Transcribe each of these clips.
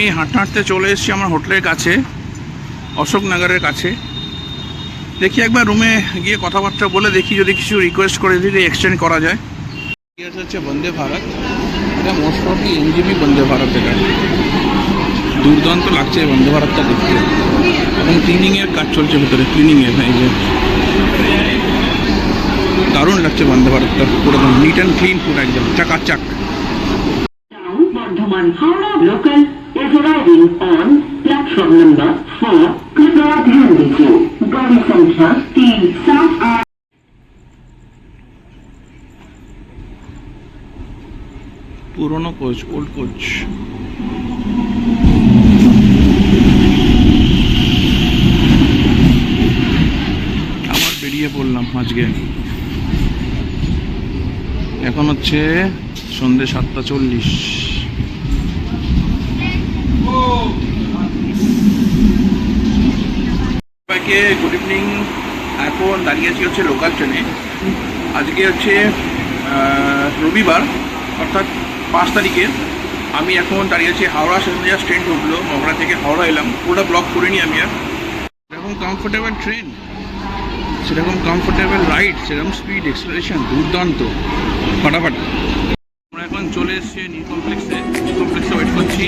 আমি হাঁটতে হাঁটতে চলে এসেছি আমার হোটেলের কাছে অশোকনগরের কাছে। দেখি একবার রুমে গিয়ে কথাবার্তা বলে দেখি যদি কিছু রিকোয়েস্ট করে যদি এক্সটেন্ড করা যায়। এটা হচ্ছে বন্দে ভারত। এটা মোস্ট প্রবলি এনজিবি বন্দে ভারত এটা। দুর্দান্ত লাগছে এই বন্দে ভারতটা দেখতে। এবং ক্লিনিংয়ের কাজ চলছে ভিতরে ক্লিনিংয়ের এই যে। দারুণ লাগছে বন্দে ভারতটা পুরো নিট অ্যান্ড ক্লিন পুরো একদম চাকাচাক। Bardhaman Howrah local is arriving on platform number 4. कृपया ध्यान दीजिए गाड़ी संख्या तीन सात आठ পুরনো কোচ ওল্ড কোচ আবার বেরিয়ে পড়লাম আজকে এখন হচ্ছে সন্ধে সাতটা চল্লিশ সবাইকে গুড ইভিনিং এখন দাঁড়িয়েছি হচ্ছে লোকাল ট্রেনে আজকে হচ্ছে রবিবার, অর্থাৎ পাঁচ তারিখে। আমি এখন দাঁড়িয়ে আছি হাওড়া যা ট্রেন ঢুকলো মগড়া থেকে হাওড়া এলাম। পুরোটা ব্লক করিনি আমি আর। সেরকম কমফোর্টেবল ট্রেন সেরকম কমফোর্টেবল রাইড সেরকম স্পিড এক্সপ্রেশন দুর্দান্ত। ফাটাফাটি। আমরা এখন চলে এসেছি নিউ কমপ্লেক্সে নিউ কমপ্লেক্সে ওয়েট করছি।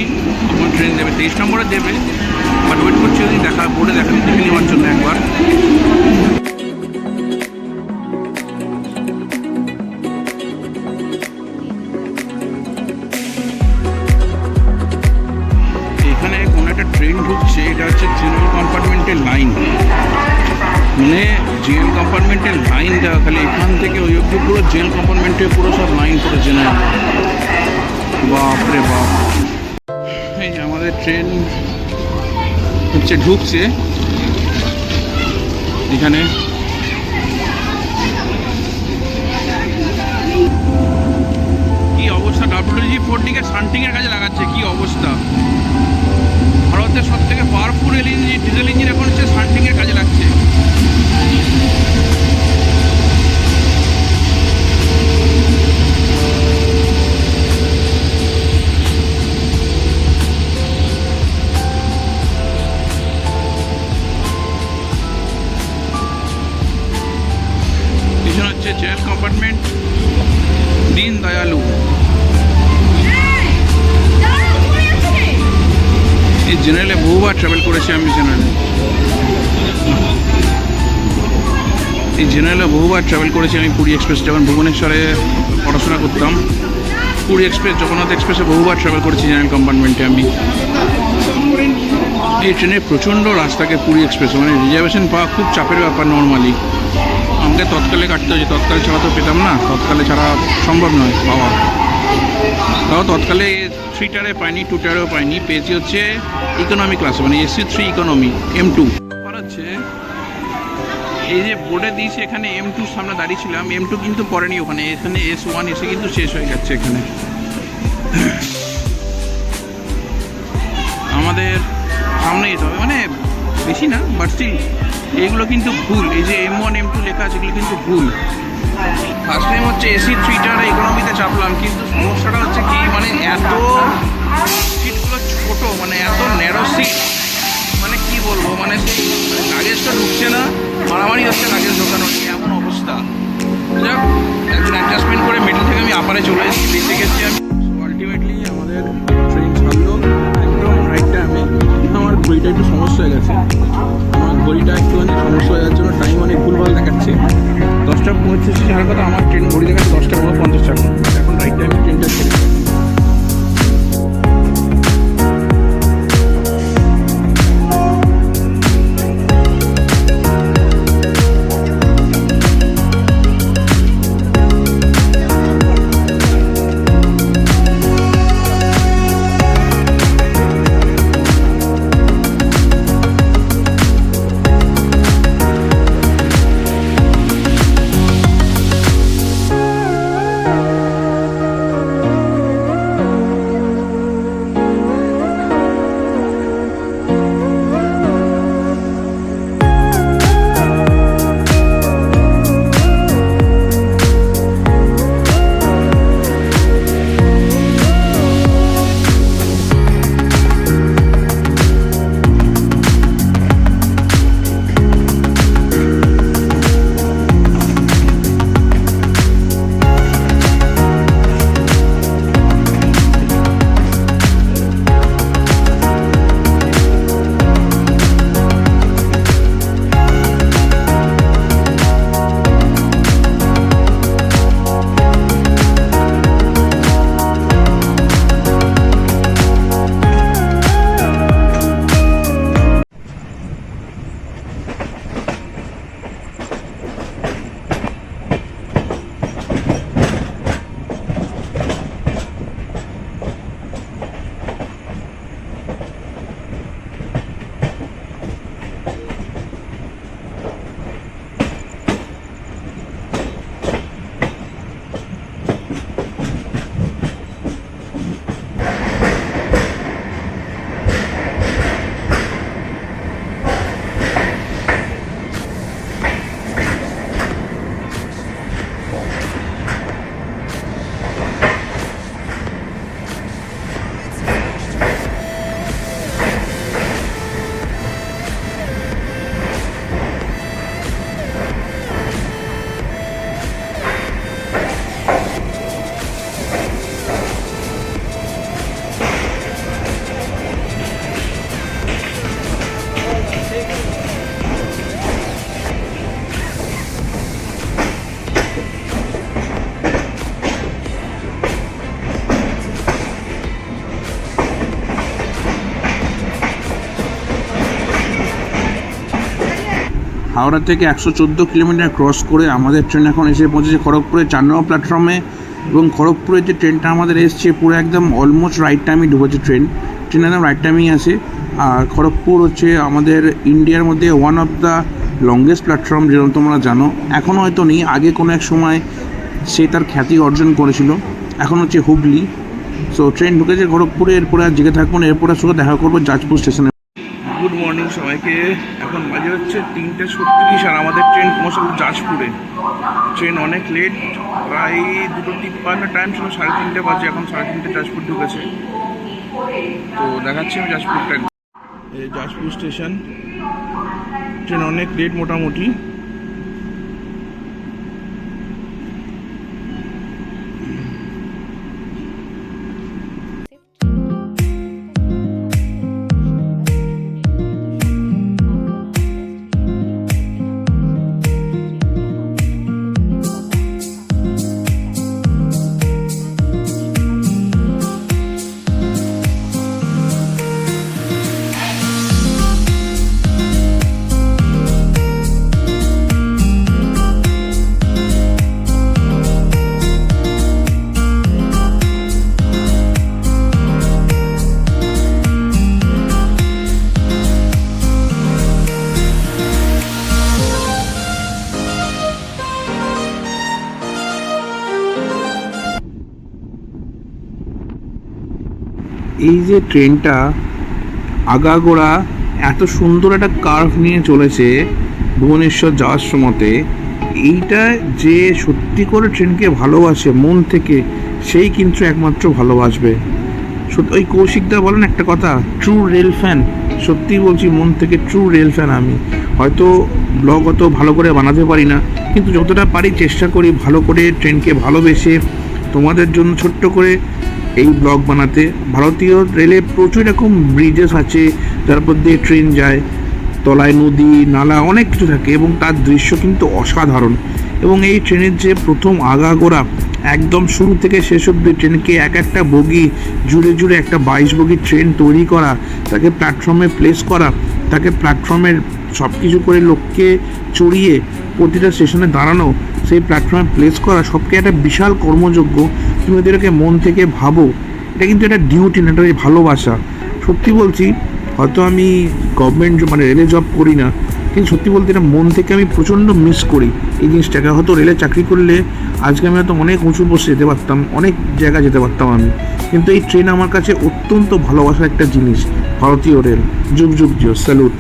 আমার ট্রেন দেবে। তেইশ নম্বরে দেবে। বাট ওয়েট করছি যদি দেখা বোর্ডে দেখা দেখে নেওয়ার জন্য একবার। এখানে কোনো একটা ট্রেন ঢুকছে, এটা হচ্ছে জেনারেল কম্পার্টমেন্টের লাইন মানে জেনারেল কম্পার্টমেন্টের লাইন দেওয়া, খালি এখান থেকে ওই পুরো জেনারেল কম্পার্টমেন্টে পুরো সব লাইন পুরো জেনারেল বাপরে বাপ। এই আমাদের ট্রেন হচ্ছে, ঢুকছে। এখানে। কি অবস্থা? ডাব্লিউজি ফোরটিকে সান্টিংয়ের কাজে লাগাচ্ছে, কি অবস্থা? ভারতের সব থেকে পাওয়ারফুল ইঞ্জিন ডিজেল ইঞ্জিন এখন হচ্ছে সান্টিংয়ের কাজে লাগছে। আমি এই জেনারেলে বহুবার ট্রাভেল করেছি, আমি পুরী এক্সপ্রেস যখন ভুবনেশ্বরে পড়াশোনা করতাম, পুরী এক্সপ্রেস জগন্নাথ এক্সপ্রেসে বহুবার ট্রাভেল করেছি জেনারেল কম্পার্টমেন্টে আমি। এই ট্রেনে প্রচণ্ড রাস্তাকে পুরী এক্সপ্রেস মানে রিজার্ভেশন পাওয়া খুব চাপের ব্যাপার নর্মালি আমাকে তৎকালে কাটতে হয়েছে, তৎকালে ছাড়া তো পেতাম না, তৎকালে ছাড়া সম্ভব নয় পাওয়া। তাও তৎকালে থ্রি টারে পাইনি টু টারেও পাইনি, পেয়েছি হচ্ছে ইকোনমি ক্লাস মানে AC three economy M two হচ্ছে, এই যে বোর্ডে দিয়েছে এখানে এম টু সামনে দাঁড়িয়েছিলাম এম টু কিন্তু পড়েনি ওখানে, এখানে এস ওয়ান এসে কিন্তু শেষ হয়ে যাচ্ছে এখানে। আমাদের সামনে যেতে হবে মানে বেশি না বাট স্টিল এইগুলো কিন্তু ভুল, এই যে এম ওয়ান এম টু লেখা আছে, এগুলো কিন্তু ভুল। ফার্স্ট টাইম হচ্ছে এসি থ্রিটার ইকোনমিতে চাপলাম, কিন্তু সমস্যাটা হচ্ছে কি মানে এত সিটগুলো ছোট মানে এত ন্যারো সিট মানে কি বলব মানে সেই লাগেজ ঢুকছে না, মারামারি হচ্ছে লাগেজ ঢোকানো এমন অবস্থা। যাক একদিন অ্যাডজাস্টমেন্ট করে মিডল থেকে আমি আপারে চলে এসেছি বেঁচে গেছি আমি। আলটিমেটলি আমাদের ট্রেন ছাড়লো, একদম রাইট টাইমে আমার ঘড়িটা একটু সমস্যা হয়ে গেছে। আমার ঘড়িটা একটুখানি সমস্যা হয়ে যাওয়ার জন্য টাইম অনেক ভুলভাল দেখাচ্ছে। পঁয়ত্রিশ ছাড়ার কথা আমার ট্রেন ঘড়ি দেখাচ্ছে দশটা পনেরো, পঞ্চাশ টাকা। এখন রাইট টাইমে ট্রেনটা ছেড়ে হাওড়া থেকে একশো চোদ্দ কিলোমিটার ক্রস করে আমাদের ট্রেন এখন এসে পৌঁছেছে খড়গপুরে চার নম্বর প্ল্যাটফর্মে এবং খড়গপুরের যে ট্রেনটা আমাদের এসছে, পুরো একদম অলমোস্ট রাইট টাইমে ঢুকেছে ট্রেন ট্রেন একদম রাইট টাইমেই আছে। আর খড়গপুর হচ্ছে আমাদের ইন্ডিয়ার মধ্যে one of the longest platform যেরকম তোমরা জানো। এখন হয়তো নেই, আগে কোনো এক সময় সে তার খ্যাতি অর্জন করেছিল। এখন হচ্ছে হুগলি। সো ট্রেন ঢুকেছে খড়গপুরে, এরপরে আর জেগে থাকব না, এরপরে শুধু দেখা করব যাজপুর স্টেশনে গুড মর্নিং সবাইকে। এখন বাজে হচ্ছে তিনটে ছত্রিশ আর আমাদের ট্রেন পৌঁছাবো যাজপুরে। ট্রেন অনেক লেট প্রায় দুটো তিপ্পান্ন টাইম ছিল, সাড়ে তিনটে বাজে, এখন সাড়ে তিনটে যাজপুর ঢুকেছে। তো দেখাচ্ছি আমি যাজপুর ট্রেন। এই যাজপুর স্টেশন। ট্রেন অনেক লেট মোটামুটি। এই যে ট্রেনটা আগাগোড়া এত সুন্দর একটা কার্ভ নিয়ে চলেছে ভুবনেশ্বর যাওয়ার সময়তে, এইটা যে সত্যি করে ট্রেনকে ভালোবাসে, মন থেকে, সেই কিন্তু একমাত্র ভালোবাসবে। সত্যি ওই কৌশিকদা বলেন একটা কথা ট্রু রেল ফ্যান সত্যি বলছি, মন থেকে ট্রু রেল ফ্যান আমি। হয়তো ব্লগ অত ভালো করে বানাতে পারি না, কিন্তু যতটা পারি চেষ্টা করি ভালো করে ট্রেনকে ভালোবেসে তোমাদের জন্য ছোট্ট করে এই ব্লগ বানাতে। ভারতীয় রেলে প্রচুর রকম ব্রিজেস আছে, যার দিয়ে ট্রেন যায়, তলায় নদী, নালা অনেক কিছু থাকে এবং তার দৃশ্য কিন্তু অসাধারণ। এবং এই ট্রেনের যে প্রথম আগাগোড়া, একদম শুরু থেকে শেষ অব্দি ট্রেনকে এক একটা বগি, জুড়ে জুড়ে একটা বাইশ বগি ট্রেন তৈরি করা, তাকে প্ল্যাটফর্মে প্লেস করা, তাকে প্ল্যাটফর্মের সব কিছু করে লোককে চড়িয়ে প্রতিটা স্টেশনে দাঁড়ানো, সেই প্ল্যাটফর্মে প্লেস করা সবকে একটা বিশাল কর্মযোগ্য তুমি ওদেরকে মন থেকে ভাবো, এটা কিন্তু একটা ডিউটি না একটা ভালোবাসা। সত্যি বলছি, হয়তো আমি গভর্নমেন্ট মানে রেলে জব করি না, কিন্তু সত্যি বলতে এটা মন থেকে আমি প্রচণ্ড মিস করি এই জিনিসটাকে। হয়তো রেলে চাকরি করলে আজকে আমি হয়তো অনেক উঁচু বসে যেতে পারতাম, অনেক জায়গায় যেতে পারতাম আমি। কিন্তু এই ট্রেন আমার কাছে অত্যন্ত ভালোবাসার একটা জিনিস, ভারতীয় রেল যুগ যুগ, জিও স্যালুট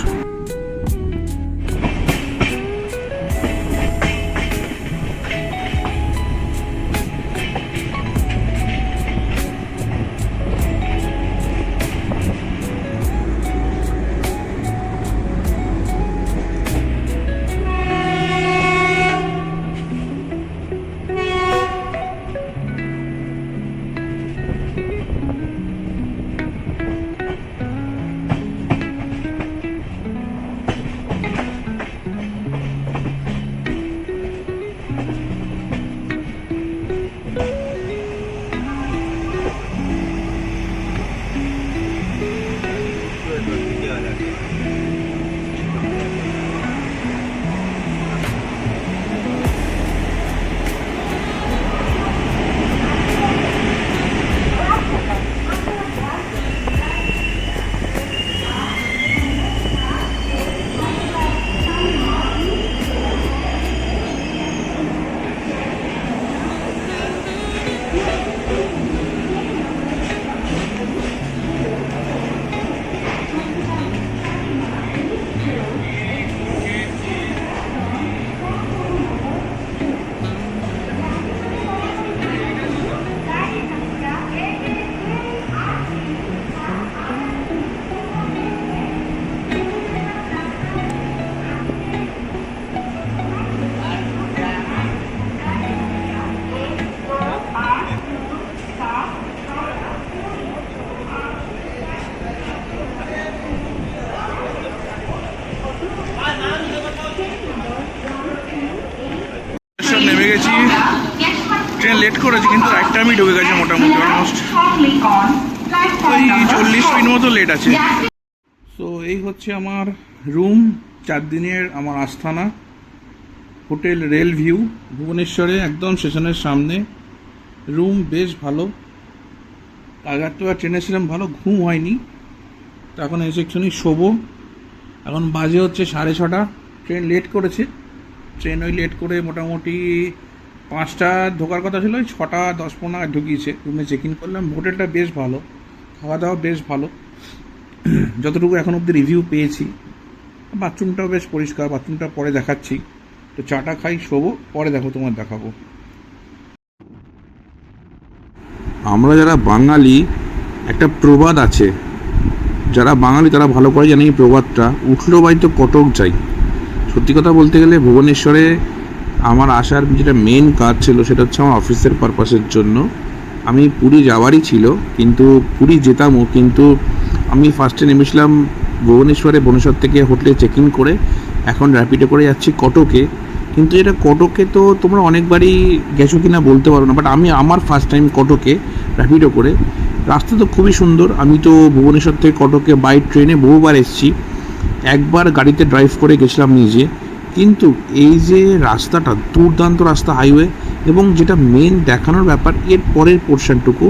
করেছে কিন্তু একটা আমি ঢুকে গেছে মোটামুটি অলমোস্ট ওই চল্লিশ মিনিট মতো লেট আছে। সো এই হচ্ছে আমার রুম চার দিনের আমার আস্থানা হোটেল রেল ভিউ ভুবনেশ্বরে একদম স্টেশনের সামনে। রুম বেশ ভালো। আগের তো আর ট্রেনে ছিলাম ভালো ঘুম হয়নি। তো এখন এসে একটুখানি শোবো। এখন বাজে হচ্ছে সাড়ে ছটা। ট্রেন লেট করেছে। ট্রেন ওই লেট করে মোটামুটি পাঁচটা ঢোকার কথা ছিল, ওই ছটা, দশ পনেরো নাগাদ ঢুকিয়েছে। রুমে চেক ইন করলাম, হোটেলটা বেশ ভালো খাওয়া দাওয়া বেশ ভালো। যতটুকু এখন অবধি রিভিউ পেয়েছি, বাথরুমটাও বেশ পরিষ্কার, বাথরুমটা পরে দেখাচ্ছি। তো চাটা খাই, শোবো, পরে দেখো, তোমার দেখাবো। আমরা যারা বাঙালি, একটা প্রবাদ আছে। যারা বাঙালি, তারা ভালো করে জানে প্রবাদটা। উঠল বাই তো কটক যাই। সত্যি কথা বলতে গেলে ভুবনেশ্বরে আমার আসার যেটা মেন কাজ ছিল সেটা হচ্ছে আমার অফিসের পারপাসের জন্য। আমি পুরী যাওয়ারই ছিল, কিন্তু পুরী যেতামও কিন্তু আমি ফার্স্টে নেমেছিলাম ভুবনেশ্বরে, ভুবনেশ্বর থেকে হোটেলে চেক ইন করে। এখন র্যাপিডে করে যাচ্ছি কটকে। কিন্তু এটা কটকে তো তোমরা অনেকবারই গেছো কি না বলতে পারো না বাট আমি আমার ফার্স্ট টাইম কটকে র্যাপিডো করে। রাস্তা তো খুবই সুন্দর, আমি তো ভুবনেশ্বর থেকে কটকে বাই ট্রেনে বহুবার এসেছি। একবার গাড়িতে ড্রাইভ করে গেছিলাম নিজে। কিন্তু এই যে রাস্তাটা, দুর্দান্ত রাস্তা হাইওয়ে এবং যেটা মেন দেখানোর ব্যাপার, এর পরের পোর্শনটুকু